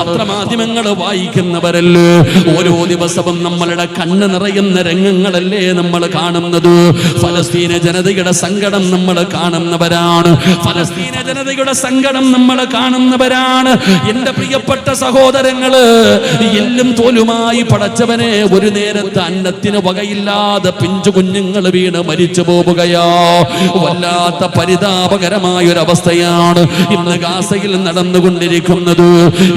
പത്രമാധ്യമങ്ങൾ വായിക്കുന്നവരല്ലേ? ഓരോ ദിവസവും നമ്മളുടെ കണ്ണ് നിറയുന്ന രംഗങ്ങളല്ലേ നമ്മൾ കാണുന്നത്? ഫലസ്തീന ജനതയുടെ സങ്കടം നമ്മൾ കാണുന്നവരാണ്. ഫലസ്തീന ജനതയുടെ സങ്കടം നമ്മൾ കാണുന്നവരാണ്. എന്റെ പ്രിയപ്പെട്ട സഹോദരങ്ങൾ എല്ലും തോലുമായി പടച്ചവനെ ഒരു നേരത്തെ അന്നത്തിന് വകയില്ലാതെ പിഞ്ചു കുഞ്ഞുങ്ങൾ വീണ് മരിച്ചു പോവുകയാ. വല്ലാത്ത പരിതാപകരമായ ഒരു അവസ്ഥയാണ് ഇന്ന് ഗാസയിൽ നടന്നുകൊണ്ടിരിക്കുന്നത്.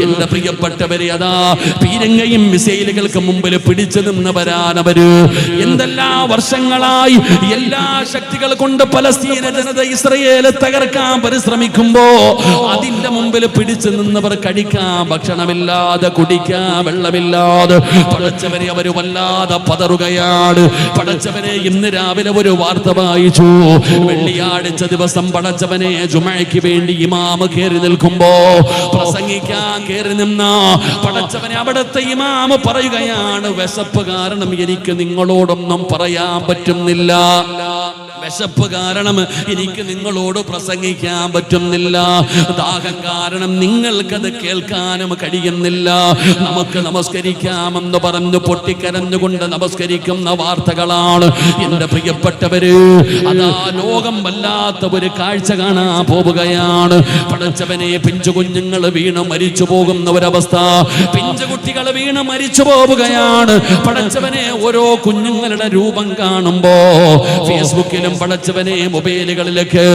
എന്റെ പ്രിയപ്പെട്ടവരെ അതാ പീരങ്കയും മിസൈലുകൾക്ക് മുമ്പിൽ പിടിച്ചു നിന്നവരാനവര് എന്തെല്ലാം വർഷങ്ങളായി എല്ലാ ശക്തികൾ കൊണ്ട് പലസ്തീന ജനത ഇസ്രയേലെ തകർക്കാൻ പരിശ്രമിക്കുമ്പോ അതിന്റെ മുമ്പിൽ പിടിച്ചു നിന്നവർ കഴിക്കാൻ ഭക്ഷണമില്ലാതെ കുടിക്കാൻ വെള്ളമില്ലാതെ. പടച്ചവരെ അവർ വല്ലാതെ പതറുകയാണ്. പടച്ചവരെ ഇന്ന് രാവിലെ ഒരു വാർത്ത വായിച്ചു. വെള്ളിയാഴ്ച ദിവസം പടച്ചവനെ ജുമയ്ക്ക് വേണ്ടി ഇമാമ കയറി നിൽക്കുമ്പോ പ്രസംഗിക്കാൻ കയറി നിന്ന. പടച്ചവനെ അവിടുത്തെ ഇമാമ പറയുകയാണ് വിശപ്പ് കാരണം എനിക്ക് നിങ്ങളോടൊന്നും പറയാൻ പറ്റുന്നില്ല. വിശപ്പ് കാരണം എനിക്ക് നിങ്ങളോട് പ്രസംഗിക്കാൻ പറ്റുന്നില്ല. ദാഹം കാരണം നിങ്ങൾക്കത് കേൾക്കാനും കഴിയുന്നില്ല. നമുക്ക് നമസ്കരിക്കാമെന്ന് പറഞ്ഞു പൊട്ടിക്കരഞ്ഞുകൊണ്ട് നമസ്കരിക്കുന്ന വാർത്തകളാണ് എന്റെ പ്രിയപ്പെട്ടവര്. അതാ ലോകം വല്ലാത്ത ഒരു കാഴ്ച കാണാൻ പോവുകയാണ്. പടച്ചവനെ പിഞ്ചു കുഞ്ഞുങ്ങൾ വീണ് മരിച്ചു പോകുന്ന ഒരവസ്ഥ. പിഞ്ചു കുട്ടികൾ വീണ് മരിച്ചു പോവുകയാണ്. പടച്ചവനെ ഓരോ കുഞ്ഞുങ്ങളുടെ രൂപം കാണുമ്പോ ഫേസ്ബുക്കിലും പടച്ചവനെ മൊബൈലുകളിലേക്ക്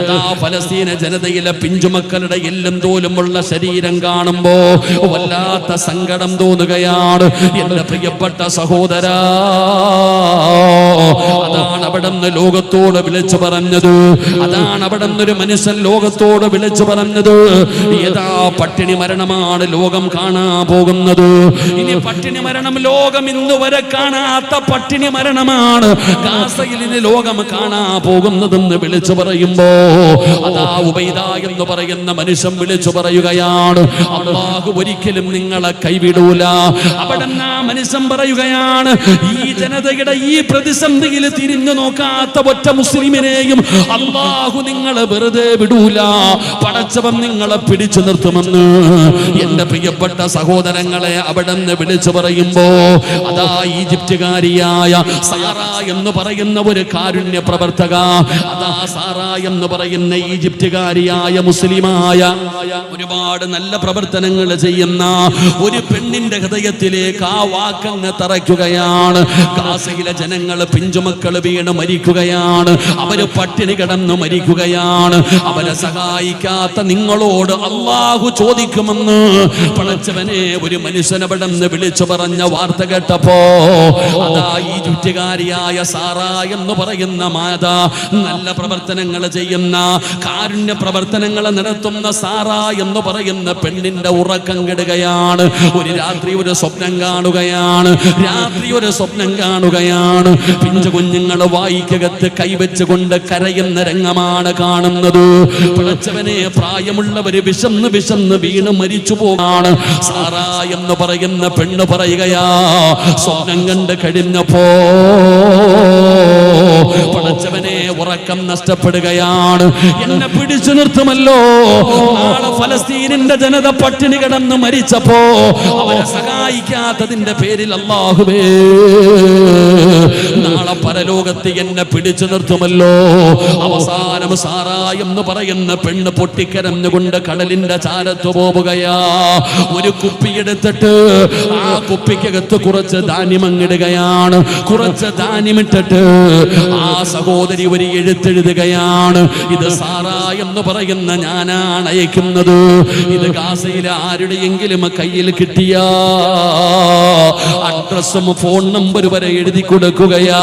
അതാ ഫലസ്തീന ജനതയിലെ പിഞ്ചുമക്കളുടെ എല്ലും തോലുമുള്ള ശരീരം കാണുമ്പോ വല്ലാത്ത സങ്കടം തോന്നുകയാണ്. എന്റെ പ്രിയപ്പെട്ട സഹോദര അതാണ് അവിടെ നിന്ന് ലോകത്തോട് വിളിച്ചു പറഞ്ഞത്. അതാണ് അവിടെ നിന്ന് ഒരു മനുഷ്യൻ ലോകത്തോട് വിളിച്ചു പറഞ്ഞത്. ഏതാ പട്ടിണി മരണമാണ് ലോകം കാണാൻ പോകുന്നത്. ഇനി പട്ടിണി മരണം ലോകം ഇന്ന് വരെ കാണാത്ത പട്ടിണി മരണമാണ്. ഗാസയിൽ ഇനി ലോകം കാണാൻ പോകുന്നതെന്ന് വിളിച്ചു പറയുമ്പോ അതാ ഉബൈദ എന്ന് പറയുന്ന മനുഷ്യൻ വിളിച്ചു പറയുകയാണ് അള്ളാഹു ഒരിക്കലും നിങ്ങളെ കൈവിടൂല. അവിടെ മനുഷ്യൻ പറയുകയാണ് ഈ ജനതയുടെ ഈ പ്രതിസന്ധിയിൽ തിരിഞ്ഞു നോക്കാത്ത ഒറ്റ മുസ്ലിമിനെയും അള്ളാഹു നിങ്ങളെ വെറുതെ വിടൂല. പടച്ചവൻ നിങ്ങളെ പിടിച്ചു നിർത്തുമെന്ന്. എന്റെ പ്രിയപ്പെട്ട സഹോദരങ്ങളെ അവിടെ നിന്ന് വിളിച്ചു പറയുമ്പോ അതാ ഈജിപ്തുകാരിയായ സാറ എന്ന് പറയുന്ന ഒരു കാരുണ്യ പ്രവർത്തക അതാ സാറ എന്ന് പറയുന്ന ഈജിപ്തുകാരിയായ മുസ്ലിമായ ഒരുപാട് നല്ല പ്രവർത്തനങ്ങൾ ചെയ്യുന്ന ഒരു പെണ്ണിന്റെ ഹൃദയത്തിലേക്ക് ആ വാക്കങ്ങ് തറയ്ക്കുകയാണ്. ഗാസയിലെ ജനങ്ങൾ പിഞ്ചുമക്കൾ വീണ് മരിക്കുകയാണ്. അവർ പട്ടിണി കിടന്ന് മരിക്കുകയാണ്. അവരെ സഹായിക്കാത്ത നിങ്ങളോട് അള്ളാഹു ചോദിക്കുമെന്ന് പണച്ചവനെ ഒരു മനുഷ്യനവിടെ നിന്ന് വിളിച്ചു പറഞ്ഞ വാർത്ത കേട്ടപ്പോ അതാ ഈ ചുറ്റുകാരിയായ സാറ എന്ന് പറയുന്ന മാതാ നല്ല പ്രവർത്തനങ്ങൾ ചെയ്യുന്ന കാരുണ്യ പ്രവർത്തനങ്ങൾ നടത്തുന്ന സാറ എന്ന് പറയുന്ന പെണ്ണിന്റെ ഉറക്കം കെടുകയാണ്. ഒരു രാത്രി ഒരു സ്വപ്നം കാണുകയാണ്. രാത്രി ഒരു സ്വപ്നം കാണുകയാണ്. പിഞ്ചു കുഞ്ഞുങ്ങൾ വായിക്കകത്ത് കൈവച്ചുകൊണ്ട് കരയുന്ന രംഗമാണ് കാണുന്നത്. പിളച്ചവനെ പ്രായമുള്ളവര് വിശന്ന് വിശന്ന് വീണ് മരിച്ചു പോകാണ് സാറ എന്ന് പറയുന്ന പെണ്ണ് പറയുകയാ സ്വപ്നം കണ്ട് കഴിഞ്ഞപ്പോ പടച്ചവനെ ഉറക്കം നഷ്ടപ്പെടുകയാണ്. എന്നെ പിടിച്ചു നിർത്തുമല്ലോ. ഫലസ്തീനിന്റെ ജനത പട്ടിണി കിടന്ന് മരിച്ചപ്പോ അവരെ സഹായിക്കാത്തതിന്റെ പേരിൽ നാളെ പരലോകത്ത് എന്നെ പിടിച്ചു നിർത്തുമല്ലോ? അവസാനം സാറാ എന്ന് പറയുന്ന പെണ്ണ് പൊട്ടിക്കരഞ്ഞുകൊണ്ട് കടലിന്റെ ചാരത്ത് പോവുകയാ. ഒരു കുപ്പിയെടുത്തിട്ട് ആ കുപ്പിക്കകത്ത് കുറച്ച് ധാന്യം അങ്ങിടുകയാണ്. കുറച്ച് ധാന്യമിട്ടിട്ട് ആ സഹോദരി ഒരു എഴുത്തെഴുതുകയാണ്. ഇത് സാറാ എന്ന് പറയുന്ന ഞാനാണ് അയക്കുന്നത്. ഇത് ഗാസയിലെ ആരുടെയെങ്കിലും കയ്യിൽ കിട്ടിയ. അഡ്രസ്സും ഫോൺ നമ്പർ വരെ എഴുതി കൊടുക്കുകയാ.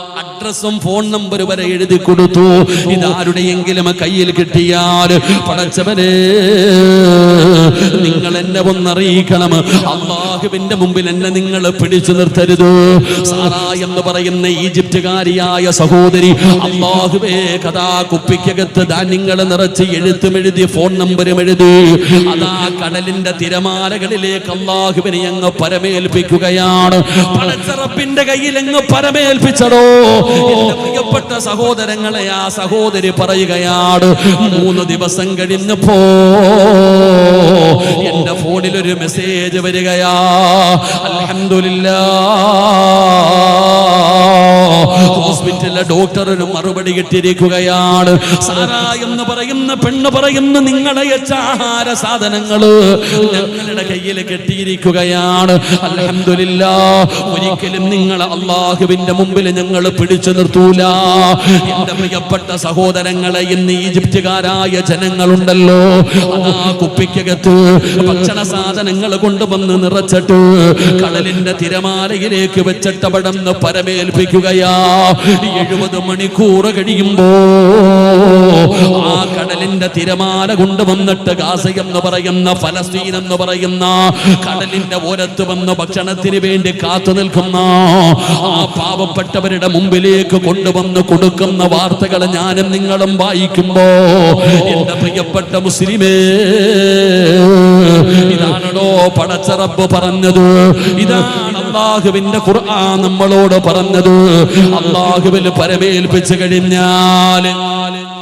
അഡ്രസ്സും ഫോൺ നമ്പർ വരെ എഴുതി കൊടുത്തു. ഇതാരുടെയെങ്കിലും കയ്യിൽ കിട്ടിയാൽ പടച്ചവനെ നിങ്ങൾ എന്നെ ഒന്നറിയിക്കണം. അള്ളാഹുവിന്റെ മുമ്പിൽ എന്നെ നിങ്ങൾ പിടിച്ചു നിർത്തരുത്. സാറാ എന്ന് പറയുന്ന ഈജിപ്തുകാരിയായ സഹോദരി അള്ളാഹുവേ കഥാ കുപ്പിക്കകത്ത് ധാന്യങ്ങൾ നിറച്ച് എഴുത്തും എഴുതി ഫോൺ നമ്പരും എഴുതി. അതാ കടലിന്റെ തിരമാലകളിലേക്ക് അള്ളാഹുവിനെ അങ്ങ് പരമേൽപ്പിക്കുകയാണ്. പടച്ചറപ്പിന്റെ കയ്യിൽ അങ്ങ് പരമേൽപ്പിച്ചടോ. പ്രിയപ്പെട്ട സഹോദരങ്ങളെ ആ സഹോദരി പറയുകയാണ് മൂന്ന് ദിവസം കഴിഞ്ഞപ്പോ എന്റെ ഫോണിൽ ഒരു മെസ്സേജ് വരികയാ അൽഹംദുലില്ലാ ഹോസ്പിറ്റലിലെ ഡോക്ടർ ഒരു മറുപടി കിട്ടിയിരിക്കുകയാണ്. എന്ന് പറയുന്ന പെണ്ണ് പറയുന്ന നിങ്ങളെ ആഹാര സാധനങ്ങൾ ഞങ്ങളുടെ കയ്യിൽ കെട്ടിയിരിക്കുകയാണ്. അലഹമില്ല ഒരിക്കലും നിങ്ങൾ അള്ളാഹുവിന്റെ മുമ്പിൽ ഞങ്ങൾ പിടിച്ചു നിർത്തൂല. എന്റെ പ്രിയപ്പെട്ട സഹോദരങ്ങളെ ഇന്ന് ഈജിപ്തുകാരായ ജനങ്ങളുണ്ടല്ലോ. അതാ കുപ്പിക്കകത്ത് ഭക്ഷണ സാധനങ്ങൾ കൊണ്ടുവന്ന് നിറച്ചിട്ട് കടലിന്റെ തിരമാലയിലേക്ക് വെച്ചിട്ട് അവിടെ പരമേൽപ്പിക്കുകയാ. എഴുപത് മണിക്കൂർ കഴിയുമ്പോ ആ കടലിന്റെ തിരമാല കൊണ്ടുവന്നിട്ട് ഗാസ എന്ന് പറയുന്ന ഫലസ്തീൻ എന്ന് പറയുന്ന കടലിന്റെ ഓരത്ത് വന്ന് ഭക്ഷണത്തിന് വേണ്ടി കാത്തു നിൽക്കുന്ന ആ പാവപ്പെട്ടവരുടെ മുമ്പിലേക്ക് കൊണ്ടുവന്ന് കൊടുക്കുന്ന വാർത്തകൾ ഞാനും നിങ്ങളും വായിക്കുമ്പോ എന്റെ പ്രിയപ്പെട്ട മുസ്ലിമേ ഇതാണോ പടച്ചറപ്പ് പറഞ്ഞത്. ഇതാണ് അള്ളാഹുവിന്റെ ഖുർആൻ നമ്മളോട് പറഞ്ഞത്. അള്ളാഹുവിൽ പരമേൽപ്പിച്ചു കഴിഞ്ഞാൽ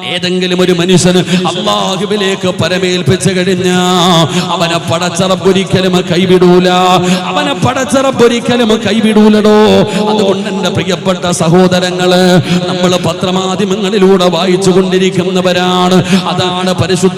ഏതെങ്കിലും ഒരു മനുഷ്യന് അള്ളാഹുബിലേക്ക് പരമേൽപ്പിച്ചു കഴിഞ്ഞാ അവനെ പടച്ചറപ്പൊരിക്കലും കൈവിടൂല. അവനെ പടച്ചറപ്പൊരിക്കലും കൈവിടൂലടോ. അതുകൊണ്ട് എന്റെ പ്രിയപ്പെട്ട സഹോദരങ്ങൾ നമ്മൾ പത്രമാധ്യമങ്ങളിലൂടെ വായിച്ചു കൊണ്ടിരിക്കുന്നവരാണ് അതാണ് പരിശുദ്ധ